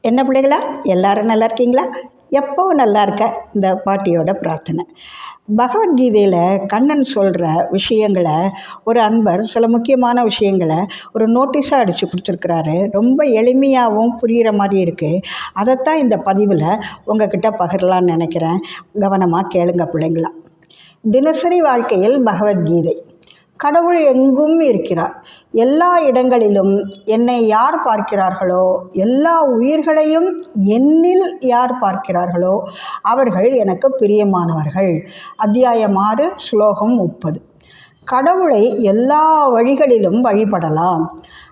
என்ன பிள்ளைகளா? எல்லாரும் நல்லா இருக்கீங்களா? எப்போவும் நல்லா இருக்க? இந்த பாட்டியோட பிரார்த்தனை. பகவத்கீதையில் கண்ணன் சொல்கிற விஷயங்களை ஒரு அன்பர் சில முக்கியமான விஷயங்களை ஒரு நோட்டீஸாக அடித்து கொடுத்துருக்குறாரு. ரொம்ப எளிமையாகவும் புரிகிற மாதிரி இருக்குது அதைத்தான் இந்த பதிவில் உங்ககிட்ட பகிரலான்னு நினைக்கிறேன். கவனமாக கேளுங்க பிள்ளைங்களா. தினசரி வாழ்க்கையில் பகவத்கீதை. கடவுள் எங்கும் இருக்கிறார். எல்லா இடங்களிலும் என்னை யார் பார்க்கிறார்களோ எல்லா உயிர்களையும் என்னில் யார் பார்க்கிறார்களோ அவர்கள் எனக்கு பிரியமானவர்கள். அத்தியாயம் ஆறு ஸ்லோகம் முப்பது. கடவுளை எல்லா வழிகளிலும் வழிபடலாம்.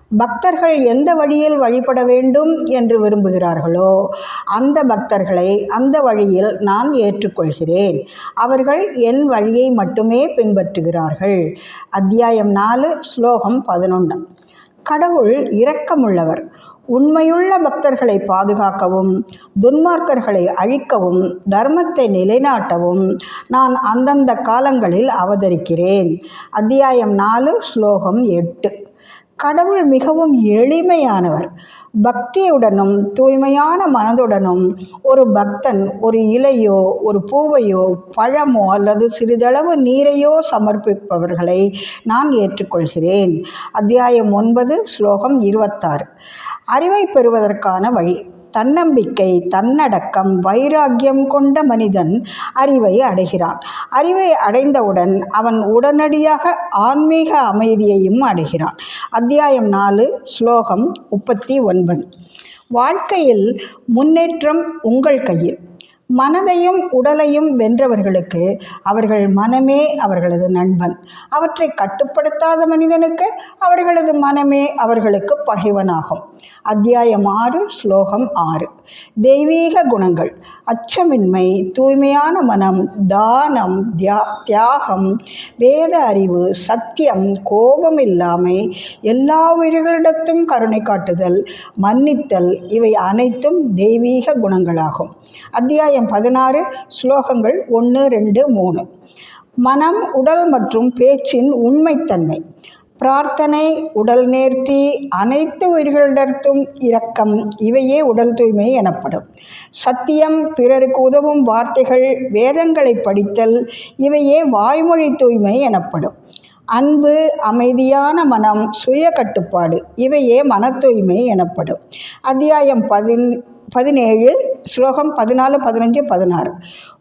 பக்தர்கள் எந்த வழியில் வழிபட வேண்டும் என்று விரும்புகிறார்களோ அந்த பக்தர்களை அந்த வழியில் நான் ஏற்றுக்கொள்கிறேன். அவர்கள் என் வழியை மட்டுமே பின்பற்றுகிறார்கள். அத்தியாயம் நாலு ஸ்லோகம் பதினொன்று. கடவுள் இரக்கமுள்ளவர். உண்மையுள்ள பக்தர்களை பாதுகாக்கவும் துன்மார்க்கர்களை அழிக்கவும் தர்மத்தை நிலைநாட்டவும் நான் அந்தந்த காலங்களில் அவதரிக்கிறேன். அத்தியாயம் நாலு ஸ்லோகம் எட்டு. கடவுள் மிகவும் எளிமையானவர். பக்தியுடனும் தூய்மையான மனதுடனும் ஒரு பக்தன் ஒரு இலையோ ஒரு பூவையோ பழமோ அல்லது சிறிதளவு நீரையோ சமர்ப்பிப்பவர்களை நான் ஏற்றுக்கொள்கிறேன். அத்தியாயம் ஒன்பது ஸ்லோகம் இருபத்தாறு. அறிவை பெறுவதற்கான வழி. தன்னம்பிக்கை தன்னடக்கம் வைராக்கியம் கொண்ட மனிதன் அறிவை அடைகிறான். அறிவை அடைந்தவுடன் அவன் உடனடியாக ஆன்மீக அமைதியையும் அடைகிறான். அத்தியாயம் நாலு ஸ்லோகம் முப்பத்தி ஒன்பது. வாழ்க்கையில் முன்னேற்றம் உங்கள் கையில். மனதையும் உடலையும் வென்றவர்களுக்கு அவர்கள் மனமே அவர்களது நண்பன். அவற்றை கட்டுப்படுத்தாத மனிதனுக்கு அவர்களது மனமே அவர்களுக்கு பகைவனாகும். அத்தியாயம் ஆறு ஸ்லோகம் ஆறு. தெய்வீக குணங்கள். அச்சமின்மை தூய்மையான மனம் தானம் தியா தியாகம் வேத அறிவு சத்தியம் கோபம் இல்லாமை எல்லா உயிர்களிடத்தும் கருணை காட்டுதல் மன்னித்தல் இவை அனைத்தும் தெய்வீக குணங்களாகும். அத்தியாயம் பதினாறு ஸ்லோகங்கள் ஒன்று ரெண்டு மூணு. மனம் உடல் மற்றும் பேச்சின் உண்மைத்தன்மை. பிரார்த்தனை உடல் நேர்த்தி அனைத்து உயிர்களிடத்தும் இரக்கம் இவையே உடல் தூய்மை எனப்படும். சத்தியம் பிறருக்கு உதவும் வார்த்தைகள் வேதங்களை படித்தல் இவையே வாய்மொழி தூய்மை எனப்படும். அன்பு அமைதியான மனம் சுய கட்டுப்பாடு இவையே மன தூய்மை எனப்படும். அத்தியாயம் பதின் பதினேழு ஸ்லோகம் பதினாலு பதினஞ்சு பதினாறு.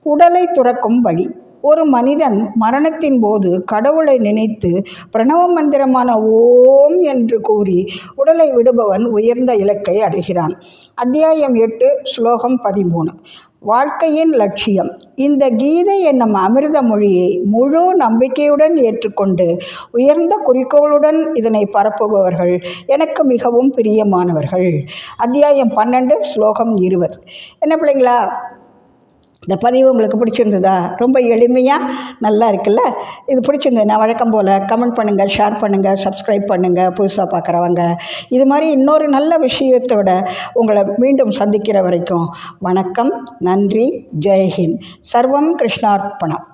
உடலை துறக்கும் வழி. ஒரு மனிதன் மரணத்தின் போது கடவுளை நினைத்து பிரணவ மந்திரமான ஓம் என்று கூறி உடலை விடுபவன் உயர்ந்த இலக்கை அடைகிறான். அத்தியாயம் எட்டு ஸ்லோகம் பதிமூணு. வாழ்க்கையின் லட்சியம். இந்த கீதை என்னும் அமிர்த மொழியை முழு நம்பிக்கையுடன் ஏற்றுக்கொண்டு உயர்ந்த குறிக்கோளுடன் இதனை பரப்புபவர்கள் எனக்கு மிகவும் பிரியமானவர்கள். அத்தியாயம் பன்னெண்டு ஸ்லோகம் இருபது. என்ன பிள்ளைங்களா? இந்த பதிவு உங்களுக்கு பிடிச்சிருந்ததா? ரொம்ப எளிமையாக நல்லா இருக்குல்ல? இது பிடிச்சிருந்ததுன்னா வழக்கம் போல் கமெண்ட் பண்ணுங்கள் ஷேர் பண்ணுங்கள் சப்ஸ்கிரைப் பண்ணுங்கள் புதுசாக பார்க்குறவங்க இது மாதிரி இன்னொரு நல்ல விஷயத்தோட உங்களை மீண்டும் சந்திக்கிற வரைக்கும் வணக்கம் நன்றி ஜெய்ஹிந்த் சர்வம் கிருஷ்ணார்ப்பணம்.